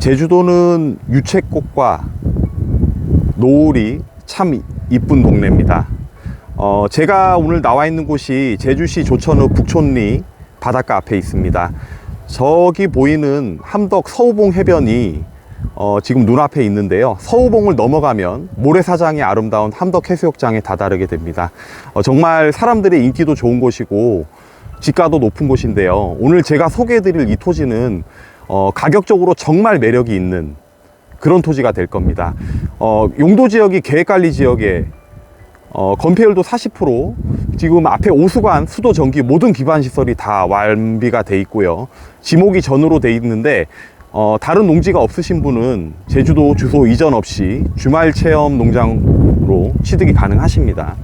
제주도는 유채꽃과 노을이 참 이쁜 동네입니다. 어, 제가 오늘 나와 있는 곳이 제주시 조천읍 북촌리 바닷가 앞에 있습니다. 저기 보이는 함덕 서우봉 해변이 어, 지금 눈앞에 있는데요. 서우봉을 넘어가면 모래사장이 아름다운 함덕 해수욕장에 다다르게 됩니다. 어, 정말 사람들의 인기도 좋은 곳이고 지가도 높은 곳인데요. 오늘 제가 소개해드릴 이 토지는 어, 가격적으로 정말 매력이 있는 그런 토지가 될 겁니다. 어, 용도 지역이 계획관리 지역에 어, 건폐율도 40% 지금 앞에 오수관, 수도, 전기 모든 기반 시설이 다 완비가 돼 있고요. 지목이 전으로 돼 있는데 어, 다른 농지가 없으신 분은 제주도 주소 이전 없이 주말 체험 농장으로 취득이 가능하십니다.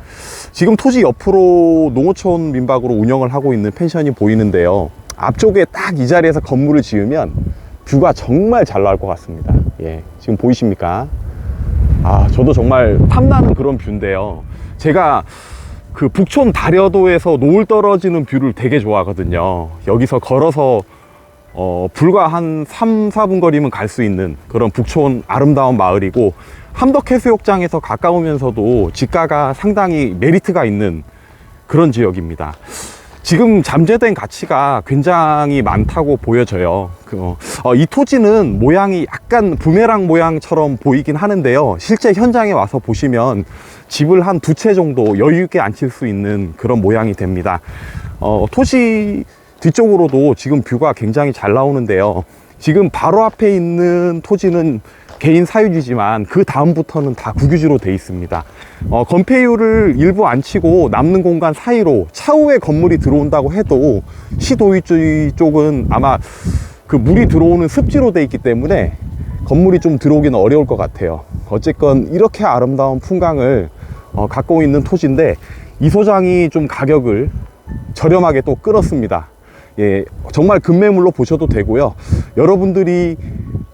지금 토지 옆으로 농어촌 민박으로 운영을 하고 있는 펜션이 보이는데요. 앞쪽에 딱 이 자리에서 건물을 지으면 뷰가 정말 잘 나올 것 같습니다. 예, 지금 보이십니까? 아, 저도 정말 탐나는 그런 뷰인데요. 제가 그 북촌 다려도에서 노을 떨어지는 뷰를 되게 좋아하거든요. 여기서 걸어서 어, 불과 한 3, 4분 거리면 갈 수 있는 그런 북촌 아름다운 마을이고 함덕해수욕장에서 가까우면서도 지가가 상당히 메리트가 있는 그런 지역입니다. 지금 잠재된 가치가 굉장히 많다고 보여져요. 그, 어, 어, 이 토지는 모양이 약간 부메랑 모양처럼 보이긴 하는데요. 실제 현장에 와서 보시면 집을 한 두 채 정도 여유 있게 앉힐 수 있는 그런 모양이 됩니다. 어, 토지 뒤쪽으로도 지금 뷰가 굉장히 잘 나오는데요. 지금 바로 앞에 있는 토지는 개인 사유지지만 그 다음부터는 다 국유지로 돼 있습니다. 어, 건폐율을 일부 안 치고 남는 공간 사이로 차후에 건물이 들어온다고 해도 시도의주의 쪽은 아마 그 물이 들어오는 습지로 돼 있기 때문에 건물이 좀 들어오기는 어려울 것 같아요. 어쨌건 이렇게 아름다운 풍광을 어, 갖고 있는 토지인데 이 소장이 좀 가격을 저렴하게 또 끌었습니다. 예, 정말 급매물로 보셔도 되고요. 여러분들이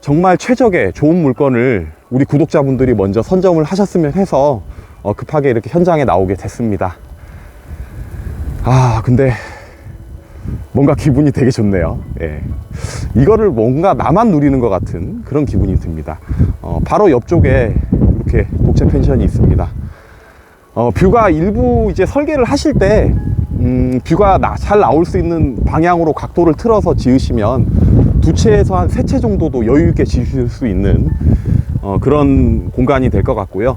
정말 최적의 좋은 물건을 우리 구독자분들이 먼저 선점을 하셨으면 해서 어, 급하게 이렇게 현장에 나오게 됐습니다. 아, 근데 뭔가 기분이 되게 좋네요. 예. 이거를 뭔가 나만 누리는 것 같은 그런 기분이 듭니다. 어, 바로 옆쪽에 이렇게 독채 펜션이 있습니다. 어, 뷰가 일부 이제 설계를 하실 때, 음, 뷰가 나- 잘 나올 수 있는 방향으로 각도를 틀어서 지으시면 두 채에서 한 세 채 정도도 여유 있게 지으실 수 있는 어, 그런 공간이 될 것 같고요.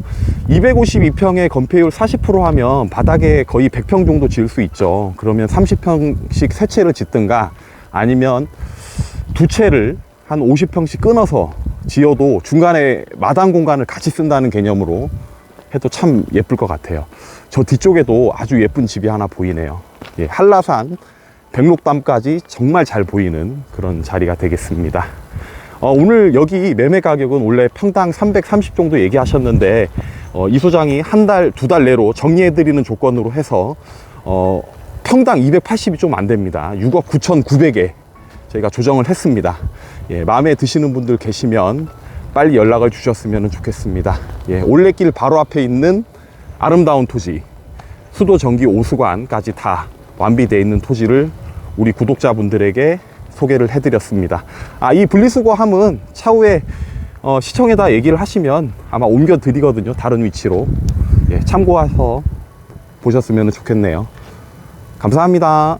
252평에 건폐율 40% 하면 바닥에 거의 100평 정도 지을 수 있죠. 그러면 30평씩 세 채를 짓든가 아니면 두 채를 한 50평씩 끊어서 지어도 중간에 마당 공간을 같이 쓴다는 개념으로 해도 참 예쁠 것 같아요. 저 뒤쪽에도 아주 예쁜 집이 하나 보이네요. 예, 한라산, 백록담까지 정말 잘 보이는 그런 자리가 되겠습니다. 어, 오늘 여기 매매 가격은 원래 평당 330 정도 얘기하셨는데 어, 이 소장이 한 달, 두 달 내로 정리해드리는 조건으로 해서 어, 평당 280이 좀 안 됩니다. 6억 9,900에 저희가 조정을 했습니다. 예, 마음에 드시는 분들 계시면 빨리 연락을 주셨으면 좋겠습니다. 예, 올레길 바로 앞에 있는 아름다운 토지, 수도 전기 오수관까지 다 완비되어 있는 토지를 우리 구독자분들에게 소개를 해드렸습니다. 아, 이 분리수거함은 차후에 어, 시청에다 얘기를 하시면 아마 옮겨 드리거든요. 다른 위치로. 예, 참고해서 보셨으면 좋겠네요. 감사합니다.